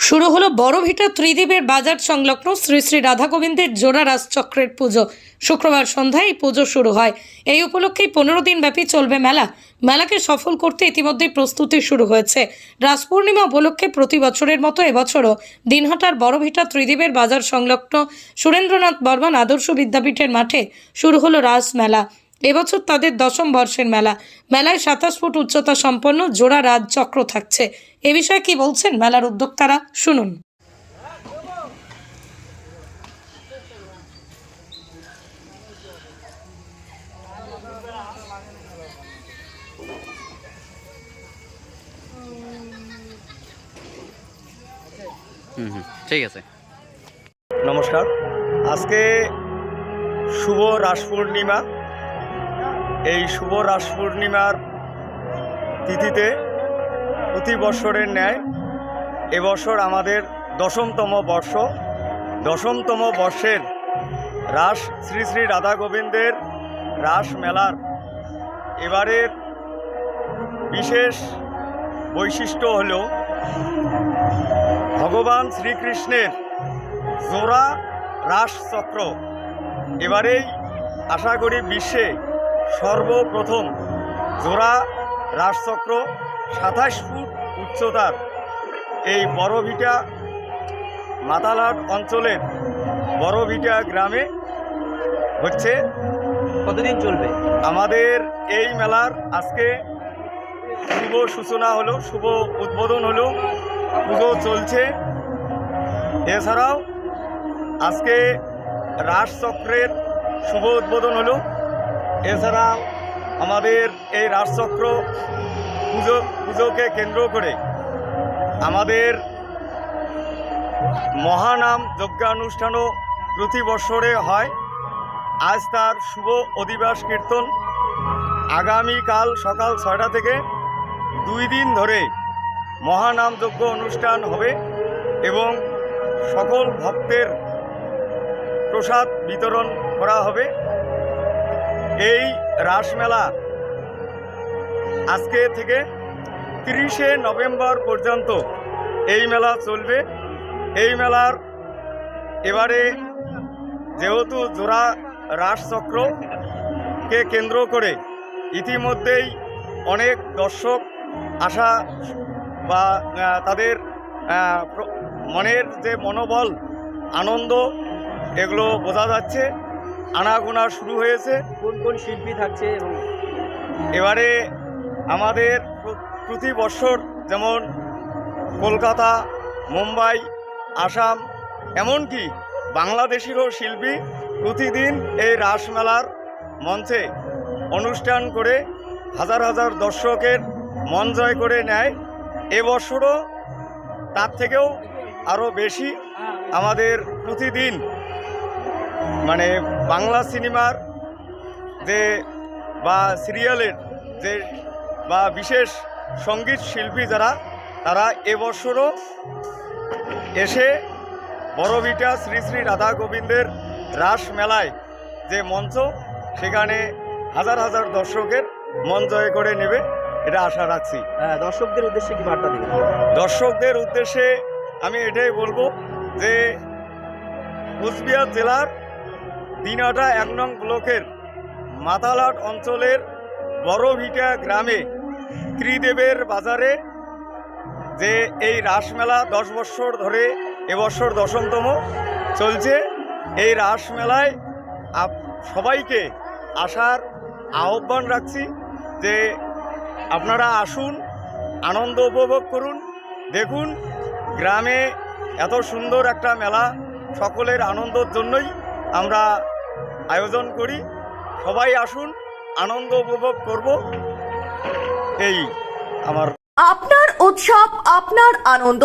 শুরু হলো বড়ভিটা ত্রিদেবের বাজার সংলগ্ন শ্রী শ্রী রাধা গোবিন্দের জোড়া রাজচক্রের পুজো। শুক্রবার সন্ধ্যায় এই পুজো শুরু হয়। এই উপলক্ষেই পনেরো দিন ব্যাপী চলবে মেলা। মেলাকে সফল করতে ইতিমধ্যেই প্রস্তুতি শুরু হয়েছে। রাস পূর্ণিমা উপলক্ষে প্রতি বছরের মতো এবছরও দিনহাটার বড়ভিটা ত্রিদেবের বাজার সংলগ্ন সুরেন্দ্রনাথ বর্মন আদর্শ বিদ্যাপীঠের মাঠে শুরু হলো রাস মেলা এবছর তাদের দশম বর্ষের মেলা। মেলায় সাতাশ ফুট উচ্চতা সম্পন্ন জোড়া রাজচক্র থাকছে। এ বিষয়ে কি বলছেন মেলার উদ্যোক্তারা? শুনুন। ঠিক আছে। নমস্কার। আজকে শুভ রাস পূর্ণিমা। এই শুভ রাস পূর্ণিমার তিথিতে প্রতি বৎসরের ন্যায় এবছর আমাদের দশমতম বর্ষ। দশমতম বর্ষের রাস শ্রী শ্রী রাধা গোবিন্দের রাস মেলার এবারের বিশেষ বৈশিষ্ট্য হল ভগবান শ্রীকৃষ্ণের জোড়া রাস চক্র। এবারেই আশা করি বিশ্বে সর্বপ্রথম জোড়া রাসচক্র সাতাশ ফুট উচ্চতার এই বড়ভিটা মাতালাট অঞ্চলের বড়ভিটা গ্রামে হচ্ছে। কতদিন চলবে? আমাদের এই মেলার আজকে শুভ সূচনা হলো শুভ উদ্বোধন হলো পুজো চলছে। এছাড়াও আজকে রাসচক্রের শুভ উদ্বোধন হলো। এছাড়াও আমাদের এই রাজচক্র পুজো, পুজোকে কেন্দ্র করে আমাদের মহানাম যজ্ঞানুষ্ঠানও প্রতি বৎসরে হয়। আজ তার শুভ অধিবাস কীর্তন আগামীকাল সকাল ছয়টা থেকে দুই দিন ধরে মহানাম যজ্ঞ অনুষ্ঠান হবে এবং সকল ভক্তের প্রসাদ বিতরণ করা হবে। এই রাসমেলা আজকে থেকে তিরিশে নভেম্বর পর্যন্ত এই মেলা চলবে। এই মেলার এবারে যেহেতু জোড়া রাসচক্রকে কেন্দ্র করে ইতিমধ্যেই অনেক দর্শক আসা বা তাদের মনের যে মনোবল, আনন্দ, এগুলো বোঝা যাচ্ছে। আনাগোনা শুরু হয়েছে। কোন কোন শিল্পী থাকছে এবং এবারে আমাদের প্রতি বছর যেমন কলকাতা মুম্বাই আসাম এমনকি বাংলাদেশেরও শিল্পী প্রতিদিন এই রাসমেলার মঞ্চে অনুষ্ঠান করে হাজার হাজার দর্শকের মন জয় করে নেয়। এবছরও তার থেকেও আরও বেশি আমাদের প্রতিদিন মানে বাংলা সিনেমার যে বা সিরিয়ালের যে বা বিশেষ সংগীত শিল্পী যারা তারা এবছরও এসে বড়ভিটা শ্রী শ্রী রাধা গোবিন্দের রাস মেলায় যে মঞ্চ সেখানে হাজার হাজার দর্শকের মন জয় করে নেবে এটা আশা রাখছি। হ্যাঁ, দর্শকদের উদ্দেশ্যে কি বার্তা দেবেন? দর্শকদের উদ্দেশ্যে আমি এটাই বলব যে কুচবিহার জেলার দিনহাটা এক নং ব্লকের মাতালাট অঞ্চলের বড়ভিটা গ্রামে ত্রিদেবের বাজারে যে এই রাসমেলা দশ বছর ধরে এবছর দশমতম চলছে, এই রাসমেলায় সবাইকে আসার আহ্বান রাখছি যে আপনারা আসুন, আনন্দ উপভোগ করুন। দেখুন, গ্রামে এত সুন্দর একটা মেলা, সকলের আনন্দর জন্যই আমরা আয়োজন করি। সবাই আসুন আনন্দ উপভোগ করব। এই আমার আপনার উৎসব আপনার আনন্দ।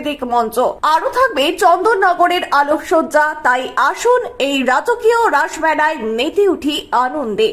সাংস্কৃতিক মঞ্চ। আরও থাকবে চন্দননগরের আলোকসজ্জা। তাই আসুন এই রাজকীয় রাসমেলায় মেতে উঠি আনন্দে।